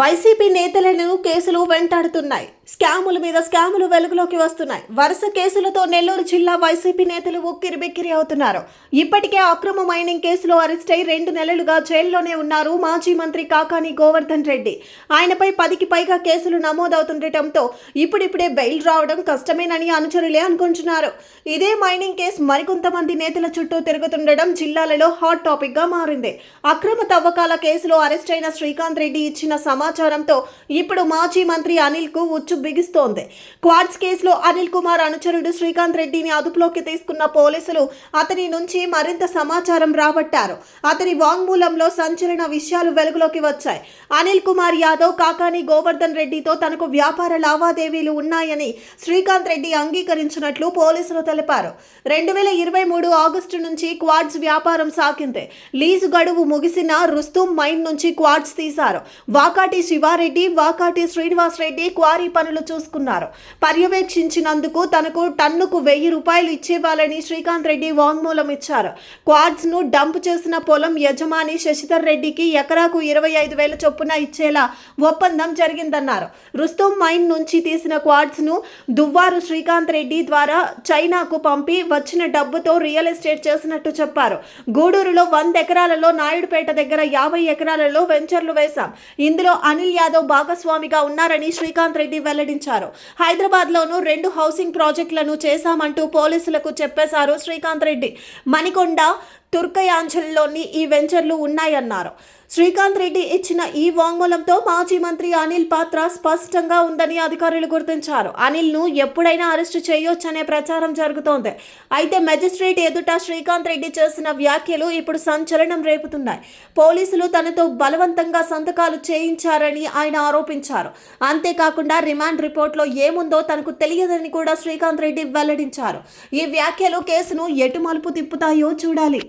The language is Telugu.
వైసీపీ నేతలను కేసులు వెంటాడుతున్నాయి. స్కాముల మీద స్కాములు వెలుగులోకి వస్తున్నాయి. వరుస కేసులతో నెల్లూరు జిల్లా వైసీపీ నేతలు ఉక్కిరి బిక్కిరి అవుతున్నారు. ఇప్పటికే అక్రమ మైనింగ్ కేసులో అరెస్ట్ అయి రెండు నెలలుగా జైల్లోనే ఉన్నారు మాజీ మంత్రి కాకాని గోవర్ధన్ రెడ్డి. ఆయనపై పదికి పైగా కేసులు నమోదవుతుండటంతో ఇప్పుడిప్పుడే బెయిల్ రావడం కష్టమేనని అనుచరులే అనుకుంటున్నారు. ఇదే మైనింగ్ కేసు మరికొంతమంది నేతల చుట్టూ తిరుగుతుండడం జిల్లాలలో హాట్ టాపిక్గా మారింది. అక్రమ తవ్వకాల కేసులో అరెస్ట్ అయిన శ్రీకాంత్ రెడ్డి ఇచ్చిన సమాచారంతో ఇప్పుడు మాజీ మంత్రి అనిల్కు ఉచ్చు బిగిస్తోంది. క్వాడ్స్ కేసులో అనిల్ కుమార్ అనుచరుడు శ్రీకాంత్ రెడ్డిని అదుపులోకి తీసుకున్న పోలీసులు అతని నుంచి మరింత సమాచారం రాబట్టారు. అతని వాంగ్మూలంలో సంచలన విషయాలు వెలుగులోకి వచ్చాయి. అనిల్ కుమార్ యాదవ్ కాకాని గోవర్ధన్ రెడ్డితో తనకు వ్యాపార లావాదేవీలు ఉన్నాయని శ్రీకాంత్ రెడ్డి అంగీకరించినట్లు పోలీసులు తెలిపారు. రెండు వేల ఇరవై మూడు ఆగస్టు నుంచి క్వాడ్స్ వ్యాపారం సాగింది. లీజు గడువు ముగిసిన రుస్తుం మైన్ నుంచి క్వాడ్స్ తీశారు. వాకాటి శివారెడ్డి వాకాటి శ్రీనివాస్ రెడ్డి క్వారీ పనులు చూసుకున్నారు. పర్యవేక్షించినందుకు తనకు టన్నుకు వెయ్యి రూపాయలు ఇచ్చేవాళ్ళని శ్రీకాంత్ రెడ్డి వాంగ్మూలం ఇచ్చారు. క్వాడ్స్ను డంప్ చేసిన పొలం యజమాని శశిధర్ రెడ్డికి ఎకరాకు ఇరవై ఐదు వేల చొప్పున ఇచ్చేలా ఒప్పందం జరిగిందన్నారు. రుస్తుం మైన్ నుంచి తీసిన క్వాడ్స్ను దువ్వారు శ్రీకాంత్ రెడ్డి ద్వారా చైనాకు పంపి వచ్చిన డబ్బుతో రియల్ ఎస్టేట్ చేసినట్టు చెప్పారు. గూడూరులో వంద ఎకరాలలో నాయుడుపేట దగ్గర యాభై ఎకరాలలో వెంచర్లు వేశాం. ఇందులో అనిల్ యాదవ్ భాగస్వామిగా ఉన్నారని శ్రీకాంత్ రెడ్డి వెల్లడించారు. హైదరాబాద్ లోను రెండు హౌసింగ్ ప్రాజెక్టులను చేశామంటూ పోలీసులకు చెప్పేశారు శ్రీకాంత్ రెడ్డి. మణికొండ తుర్కయాంచల్లోని ఈ వెంచర్లు ఉన్నాయన్నారు. శ్రీకాంత్ రెడ్డి ఇచ్చిన ఈ వాంగ్మూలంతో మాజీ మంత్రి అనిల్ పాత్ర స్పష్టంగా ఉందని అధికారులు గుర్తించారు. అనిల్ను ఎప్పుడైనా అరెస్టు చేయొచ్చనే ప్రచారం జరుగుతోంది. అయితే మెజిస్ట్రేట్ ఎదుట శ్రీకాంత్ రెడ్డి చేసిన వ్యాఖ్యలు ఇప్పుడు సంచలనం రేపుతున్నాయి. పోలీసులు తనతో బలవంతంగా సంతకాలు చేయించారని ఆయన ఆరోపించారు. అంతేకాకుండా రిమాండ్ రిపోర్ట్లో ఏముందో తనకు తెలియదని కూడా శ్రీకాంత్ రెడ్డి వెల్లడించారు. ఈ వ్యాఖ్యలు కేసును ఎటు మలుపు తిప్పుతాయో చూడాలి.